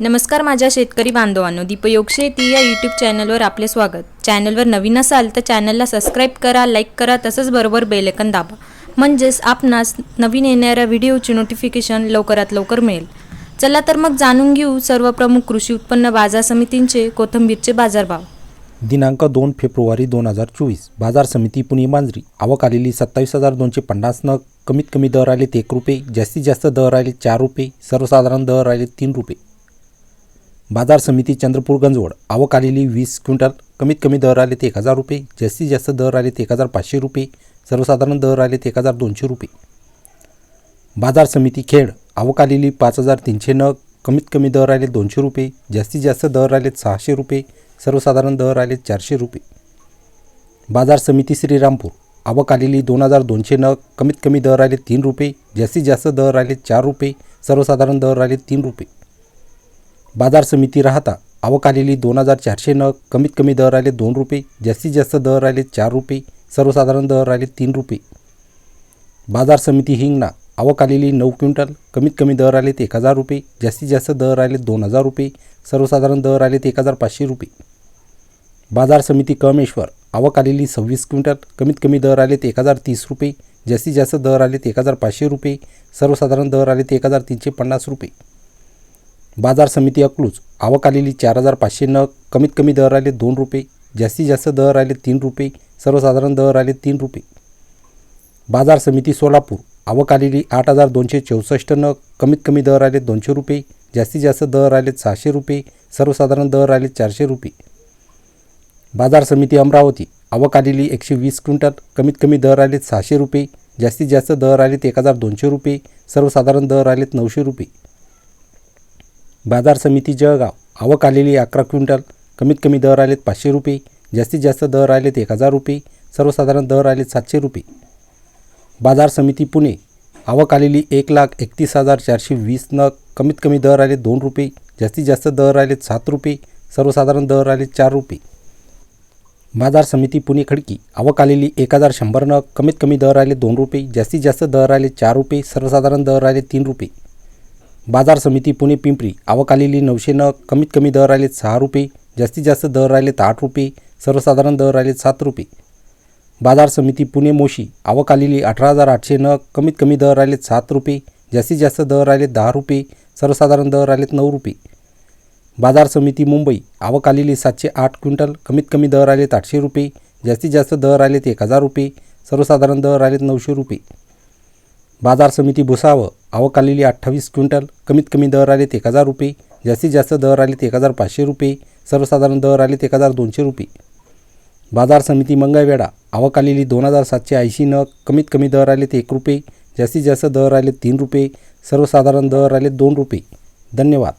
नमस्कार माझ्या शेतकरी बांधवांनो दीपयोग शेती या यूट्यूब चॅनलवर आपले स्वागत. चॅनलवर नवीन असाल तर चॅनलला सबस्क्राईब करा लाईक करा तसंच बरोबर बेलेकन दाबा. म्हणजेच आपणास नवीन येणाऱ्या व्हिडिओची नोटिफिकेशन लवकरात लवकर मिळेल. चला तर मग जाणून घेऊ सर्व प्रमुख कृषी उत्पन्न बाजार समितींचे कोथिंबीरचे बाजारभाव. दिनांक दोन फेब्रुवारी दोन हजार चोवीस बाजार समिती पुणे मांजरी. आवक आलेली सत्तावीस हजार दोनशे पन्नास नग कमीत कमी दर आले एक रुपये जास्तीत जास्त दर आले चार रुपये सर्वसाधारण दर आले तीन रुपये. बाजार समिती चंद्रपूर गंजवड. आवक आलेली वीस क्विंटल कमीत कमी दर आले एक हजार रुपये. जास्तीत जास्त दर आले ते एक हजार पाचशे रुपये. सर्वसाधारण दर आले एक हजार दोनशे रुपये. बाजार समिती खेड. आवक आलेली पाच हजार तीनशे नग कमीत कमी दर आले दोनशे रुपये. जास्तीत जास्त दर आले सहाशे रुपये. सर्वसाधारण दर आले चारशे रुपये. बाजार समिती श्रीरामपूर. आवक आलेली दोन हजार दोनशे नग कमीत कमी दर आले तीन रुपये. जास्तीत जास्त दर आले चार रुपये. सर्वसाधारण दर आले तीन रुपये. बाजार समिती राहता आवक आलेली दोन हजार चारशे नग कमीत कमी दर आले दोन रुपये जास्तीत जास्त दर आले चार रुपये सर्वसाधारण दर आले तीन रुपये. बाजार समिती हिंगणा आवक आलेली नऊ क्विंटल कमीत कमी दर आले एक हजार रुपये जास्तीत जास्त दर आले दोन हजार रुपये सर्वसाधारण दर आले एक हजार पाचशे रुपये. बाजार समिती कमेश्वर आवक आलेली सव्वीस क्विंटल कमीत कमी दर आले एक हजार तीस रुपये जास्तीत जास्त दर आले एक हजार पाचशे रुपये सर्वसाधारण दर आले एक हजार तीनशे पन्नास रुपये. बाजार समिती अकलूज. आवक आलेली चार हजार पाचशे नग कमीत कमी दर आले दोन रुपये. जास्तीत जास्त दर आले तीन रुपये. सर्वसाधारण दर आले तीन रुपये. बाजार समिती सोलापूर. आवक आलेली आठ हजार दोनशे चौसष्ट नग कमीत कमी दर आले दोनशे रुपये. जास्तीत जास्त दर आले सहाशे रुपये. सर्वसाधारण दर आले चारशे रुपये. बाजार समिती अमरावती. आवक आलेली एकशे वीस क्विंटल कमीत कमी दर आले सहाशे रुपये. जास्तीत जास्त दर आलेत एक हजार दोनशे रुपये. सर्वसाधारण दर आलेत नऊशे रुपये. बाजार समिती जळगाव. आवक आलेली अकरा क्विंटल. कमीत कमी दर आलेत पाचशे रुपये. जास्तीत जास्त दर आलेत एक हजार रुपये. सर्वसाधारण दर आलेत सातशे रुपये. बाजार समिती पुणे. आवक आलेली एक लाख एकतीस हजार चारशे वीस नग. कमीत कमी दर आले दोन रुपये. जास्तीत जास्त दर आलेत सात रुपये. सर्वसाधारण दर आले चार रुपये. बाजार समिती पुणे खडकी. आवक आलेली एक हजार शंभर नग. कमीत कमी दर आले दोन रुपये. जास्तीत जास्त दर आले चार रुपये. सर्वसाधारण दर आले तीन रुपये. बाजार समिती पुणे पिंपरी. आवक आलेली नऊशे नग कमीत कमी दर आलेत सहा रुपये जास्तीत जास्त दर आलेत आठ रुपये सर्वसाधारण दर आले सात रुपये. बाजार समिती पुणे मोशी आवक आलेली अठरा हजार आठशे नग कमीत कमी दर आलेत सात रुपये जास्तीत जास्त दर आलेत दहा रुपये सर्वसाधारण दर आलेत नऊ रुपये. बाजार समिती मुंबई आवक आलेली सातशे आठ क्विंटल कमीत कमी दर आलेत आठशे रुपये जास्तीत जास्त दर आलेत एक हजार रुपये सर्वसाधारण दर आलेत नऊशे रुपये. बाजार समिती भुसावळ आवक आलेली अठ्ठावीस क्विंटल कमीत कमी दर आलेत एक हजार रुपये जास्तीत जास्त दर आलेत एक हजार पाचशे रुपये सर्वसाधारण दर आलेत एक हजार दोनशे रुपये. बाजार समिती मंगळवेढा आवक आलेली दोन हजार सातशे ऐंशी नग कमीत कमी दर आलेत एक रुपये जास्तीत जास्त दर आलेत तीन रुपये सर्वसाधारण दर आलेत दोन रुपये. धन्यवाद.